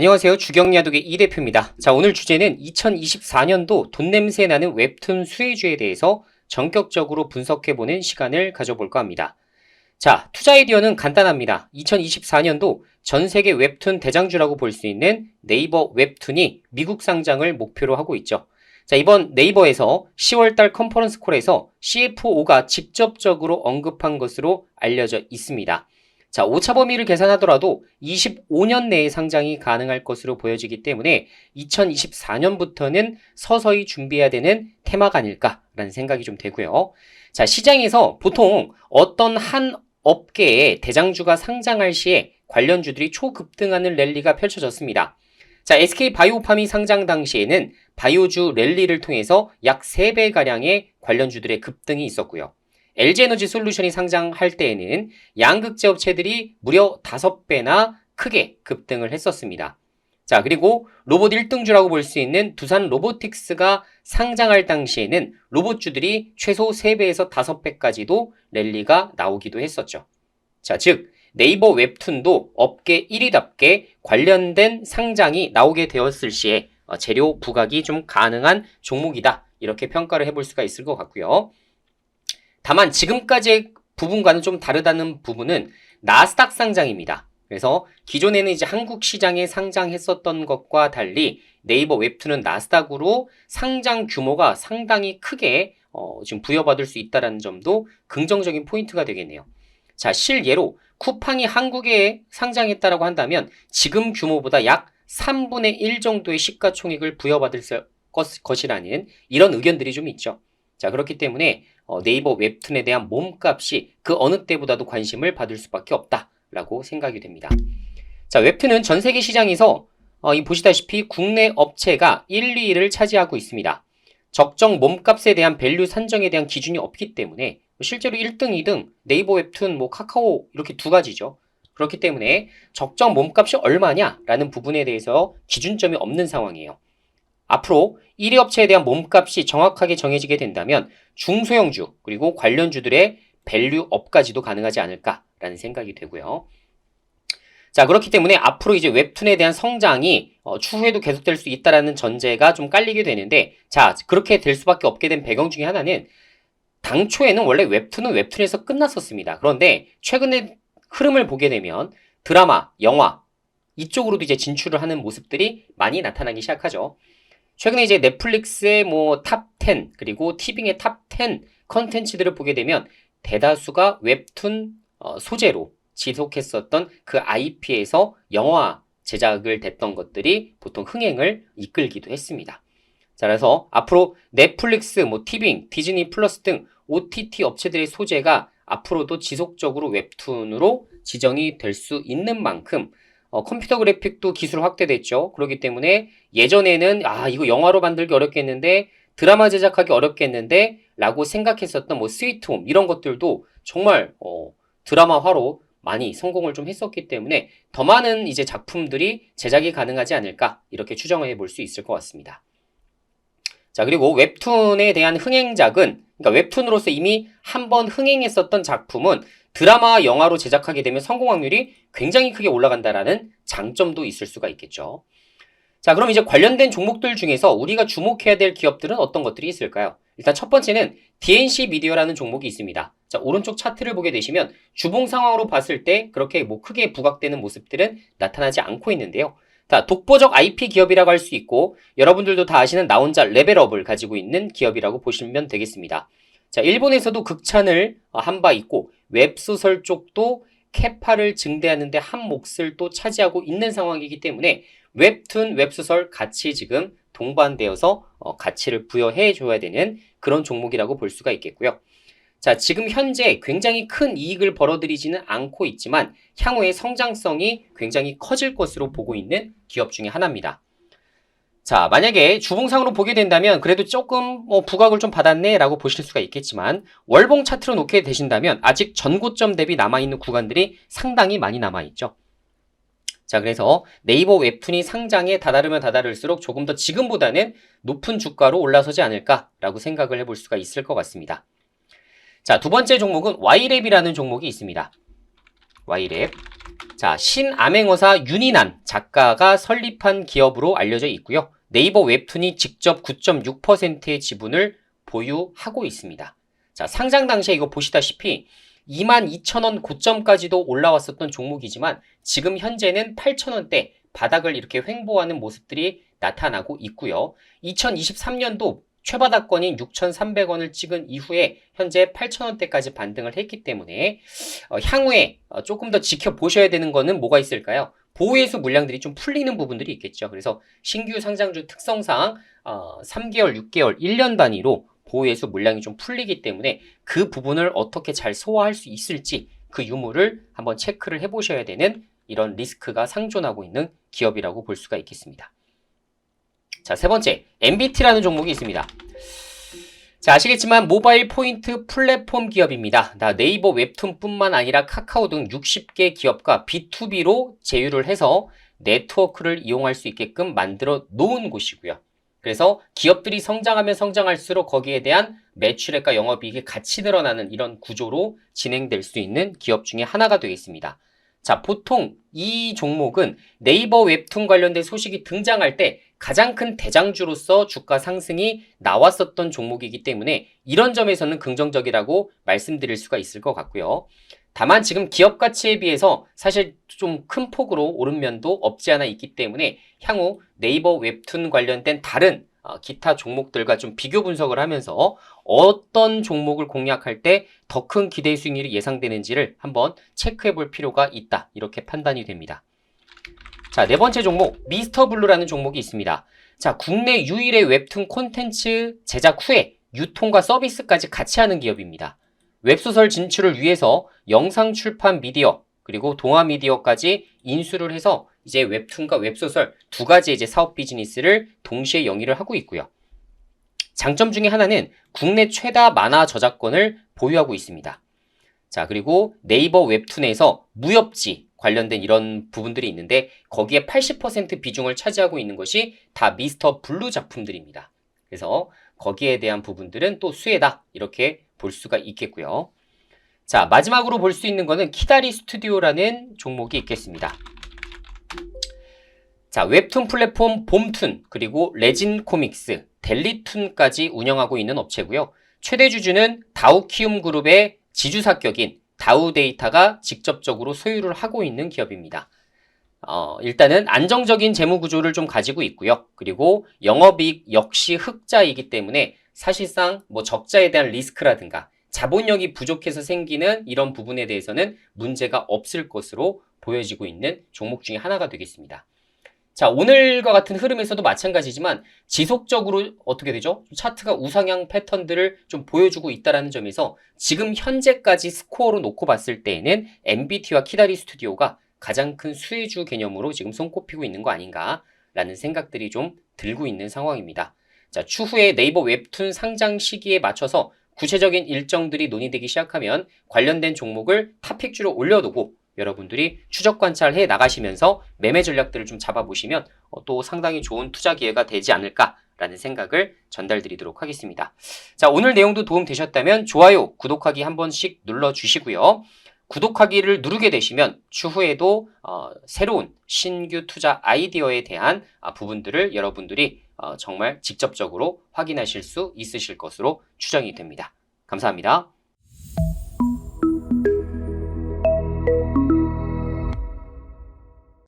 안녕하세요. 주경야독의 이 대표입니다. 자, 오늘 주제는 2024년도 돈 냄새 나는 웹툰 수혜주에 대해서 전격적으로 분석해보는 시간을 가져볼까 합니다. 자, 투자 아이디어는 간단합니다. 2024년도 전 세계 웹툰 대장주라고 볼 수 있는 네이버 웹툰이 미국 상장을 목표로 하고 있죠. 자, 이번 네이버에서 10월달 컨퍼런스 콜에서 CFO가 직접적으로 언급한 것으로 알려져 있습니다. 자, 오차 범위를 계산하더라도 25년 내에 상장이 가능할 것으로 보여지기 때문에 2024년부터는 서서히 준비해야 되는 테마가 아닐까라는 생각이 좀 되고요. 자, 시장에서 보통 어떤 한 업계의 대장주가 상장할 시에 관련주들이 초급등하는 랠리가 펼쳐졌습니다. 자, SK 바이오팜이 상장 당시에는 바이오주 랠리를 통해서 약 3배가량의 관련주들의 급등이 있었고요. LG에너지 솔루션이 상장할 때에는 양극재 업체들이 무려 5배나 크게 급등을 했었습니다. 자, 그리고 로봇 1등주라고 볼 수 있는 두산 로보틱스가 상장할 당시에는 로봇주들이 최소 3배에서 5배까지도 랠리가 나오기도 했었죠. 자, 즉, 네이버 웹툰도 업계 1위답게 관련된 상장이 나오게 되었을 시에 어, 재료 부각이 좀 가능한 종목이다. 이렇게 평가를 해볼 수가 있을 것 같고요. 다만 지금까지의 부분과는 좀 다르다는 부분은 나스닥 상장입니다. 그래서 기존에는 이제 한국 시장에 상장했었던 것과 달리 네이버 웹툰은 나스닥으로 상장 규모가 상당히 크게 어, 지금 부여받을 수 있다는 점도 긍정적인 포인트가 되겠네요. 자, 실예로 쿠팡이 한국에 상장했다라고 한다면 지금 규모보다 약 3분의 1 정도의 시가총액을 부여받을 것, 것이라는 이런 의견들이 좀 있죠. 자, 그렇기 때문에 어, 네이버 웹툰에 대한 몸값이 그 어느 때보다도 관심을 받을 수밖에 없다라고 생각이 됩니다. 자, 웹툰은 전 세계 시장에서 어, 이 보시다시피 국내 업체가 1, 2위를 차지하고 있습니다. 적정 몸값에 대한 밸류 산정에 대한 기준이 없기 때문에 실제로 1등, 2등 네이버 웹툰, 뭐 카카오 이렇게 두 가지죠. 그렇기 때문에 적정 몸값이 얼마냐라는 부분에 대해서 기준점이 없는 상황이에요. 앞으로 1위 업체에 대한 몸값이 정확하게 정해지게 된다면 중소형주 그리고 관련주들의 밸류업까지도 가능하지 않을까라는 생각이 되고요. 자 그렇기 때문에 앞으로 이제 웹툰에 대한 성장이 어, 추후에도 계속될 수 있다라는 전제가 좀 깔리게 되는데 자 그렇게 될 수밖에 없게 된 배경 중에 하나는 당초에는 원래 웹툰은 웹툰에서 끝났었습니다. 그런데 최근에 흐름을 보게 되면 드라마, 영화 이쪽으로도 이제 진출을 하는 모습들이 많이 나타나기 시작하죠. 최근에 이제 넷플릭스의 뭐 탑 10 그리고 티빙의 탑 10 컨텐츠들을 보게 되면 대다수가 웹툰 어, 소재로 지속했었던 그 IP에서 영화 제작을 됐던 것들이 보통 흥행을 이끌기도 했습니다. 자, 그래서 앞으로 넷플릭스, 뭐 티빙, 디즈니 플러스 등 OTT 업체들의 소재가 앞으로도 지속적으로 웹툰으로 지정이 될 수 있는 만큼 어, 컴퓨터 그래픽도 기술 확대됐죠. 그렇기 때문에 예전에는 아 이거 영화로 만들기 어렵겠는데 드라마 제작하기 어렵겠는데 라고 생각했었던 뭐 스위트홈 이런 것들도 정말 어, 드라마화로 많이 성공을 좀 했었기 때문에 더 많은 이제 작품들이 제작이 가능하지 않을까 이렇게 추정해 볼 수 있을 것 같습니다. 자 그리고 웹툰에 대한 흥행작은 그러니까 웹툰으로서 이미 한 번 흥행했었던 작품은 드라마, 영화로 제작하게 되면 성공 확률이 굉장히 크게 올라간다라는 장점도 있을 수가 있겠죠. 자, 그럼 이제 관련된 종목들 중에서 우리가 주목해야 될 기업들은 어떤 것들이 있을까요? 일단 첫 번째는 DNC 미디어라는 종목이 있습니다. 자, 오른쪽 차트를 보게 되시면 주봉 상황으로 봤을 때 그렇게 뭐 크게 부각되는 모습들은 나타나지 않고 있는데요. 자, 독보적 IP 기업이라고 할 수 있고 여러분들도 다 아시는 나 혼자 레벨업을 가지고 있는 기업이라고 보시면 되겠습니다. 자, 일본에서도 극찬을 한 바 있고 웹소설 쪽도 캐파를 증대하는데 한 몫을 또 차지하고 있는 상황이기 때문에 웹툰, 웹소설 같이 지금 동반되어서 어, 가치를 부여해 줘야 되는 그런 종목이라고 볼 수가 있겠고요. 자, 지금 현재 굉장히 큰 이익을 벌어들이지는 않고 있지만 향후의 성장성이 굉장히 커질 것으로 보고 있는 기업 중에 하나입니다. 자, 만약에 주봉상으로 보게 된다면 그래도 조금 뭐 부각을 좀 받았네 라고 보실 수가 있겠지만 월봉 차트로 놓게 되신다면 아직 전고점 대비 남아있는 구간들이 상당히 많이 남아있죠. 자, 그래서 네이버 웹툰이 상장에 다다르면 다다를수록 조금 더 지금보다는 높은 주가로 올라서지 않을까라고 생각을 해볼 수가 있을 것 같습니다. 자, 두 번째 종목은 Y랩이라는 종목이 있습니다. Y랩. 자, 신암행어사 윤인한 작가가 설립한 기업으로 알려져 있고요. 네이버 웹툰이 직접 9.6%의 지분을 보유하고 있습니다. 자, 상장 당시에 이거 보시다시피 22,000원 고점까지도 올라왔었던 종목이지만 지금 현재는 8,000원대 바닥을 이렇게 횡보하는 모습들이 나타나고 있고요. 2023년도 최바닥권인 6,300원을 찍은 이후에 현재 8,000원대까지 반등을 했기 때문에 어, 향후에 어, 조금 더 지켜보셔야 되는 거는 뭐가 있을까요? 보호예수 물량들이 좀 풀리는 부분들이 있겠죠. 그래서 신규 상장주 특성상 어, 3개월, 6개월, 1년 단위로 보호예수 물량이 좀 풀리기 때문에 그 부분을 어떻게 잘 소화할 수 있을지 그 유무를 한번 체크를 해보셔야 되는 이런 리스크가 상존하고 있는 기업이라고 볼 수가 있겠습니다. 자, 세 번째, MBT라는 종목이 있습니다. 자, 아시겠지만 모바일 포인트 플랫폼 기업입니다. 나 네이버 웹툰뿐만 아니라 카카오 등 60개 기업과 B2B로 제휴를 해서 네트워크를 이용할 수 있게끔 만들어 놓은 곳이고요. 그래서 기업들이 성장하면 성장할수록 거기에 대한 매출액과 영업이익이 같이 늘어나는 이런 구조로 진행될 수 있는 기업 중에 하나가 되겠습니다. 자, 보통 이 종목은 네이버 웹툰 관련된 소식이 등장할 때 가장 큰 대장주로서 주가 상승이 나왔었던 종목이기 때문에 이런 점에서는 긍정적이라고 말씀드릴 수가 있을 것 같고요. 다만 지금 기업 가치에 비해서 사실 좀 큰 폭으로 오른 면도 없지 않아 있기 때문에 향후 네이버 웹툰 관련된 다른 어, 기타 종목들과 좀 비교 분석을 하면서 어떤 종목을 공략할 때 더 큰 기대 수익률이 예상되는지를 한번 체크해 볼 필요가 있다. 이렇게 판단이 됩니다. 자, 네 번째 종목, 미스터 블루라는 종목이 있습니다. 자, 국내 유일의 웹툰 콘텐츠 제작 후에 유통과 서비스까지 같이 하는 기업입니다. 웹소설 진출을 위해서 영상 출판 미디어, 그리고 동화 미디어까지 인수를 해서 이제 웹툰과 웹소설 두 가지 이제 사업 비즈니스를 동시에 영위를 하고 있고요. 장점 중에 하나는 국내 최다 만화 저작권을 보유하고 있습니다. 자, 그리고 네이버 웹툰에서 무협지 관련된 이런 부분들이 있는데 거기에 80% 비중을 차지하고 있는 것이 다 미스터 블루 작품들입니다. 그래서 거기에 대한 부분들은 또 수혜다. 이렇게 볼 수가 있겠고요. 자, 마지막으로 볼 수 있는 거는 키다리 스튜디오라는 종목이 있겠습니다. 자, 웹툰 플랫폼 봄툰, 그리고 레진 코믹스, 델리툰까지 운영하고 있는 업체고요. 최대 주주는 다우키움 그룹의 지주사격인 다우 데이터가 직접적으로 소유를 하고 있는 기업입니다. 어, 일단은 안정적인 재무 구조를 좀 가지고 있고요. 그리고 영업이익 역시 흑자이기 때문에 사실상 뭐 적자에 대한 리스크라든가 자본력이 부족해서 생기는 이런 부분에 대해서는 문제가 없을 것으로 보여지고 있는 종목 중에 하나가 되겠습니다. 자, 오늘과 같은 흐름에서도 마찬가지지만 지속적으로 어떻게 되죠? 차트가 우상향 패턴들을 좀 보여주고 있다라는 점에서 지금 현재까지 스코어로 놓고 봤을 때에는 MBT와 키다리 스튜디오가 가장 큰 수혜주 개념으로 지금 손꼽히고 있는 거 아닌가라는 생각들이 좀 들고 있는 상황입니다. 자, 추후에 네이버 웹툰 상장 시기에 맞춰서 구체적인 일정들이 논의되기 시작하면 관련된 종목을 탑픽주로 올려두고 여러분들이 추적 관찰해 나가시면서 매매 전략들을 좀 잡아보시면 어, 또 상당히 좋은 투자 기회가 되지 않을까라는 생각을 전달드리도록 하겠습니다. 자, 오늘 내용도 도움 되셨다면 좋아요, 구독하기 한 번씩 눌러주시고요. 구독하기를 누르게 되시면 추후에도 어, 새로운 신규 투자 아이디어에 대한 아, 부분들을 여러분들이 어, 정말 직접적으로 확인하실 수 있으실 것으로 추정이 됩니다. 감사합니다.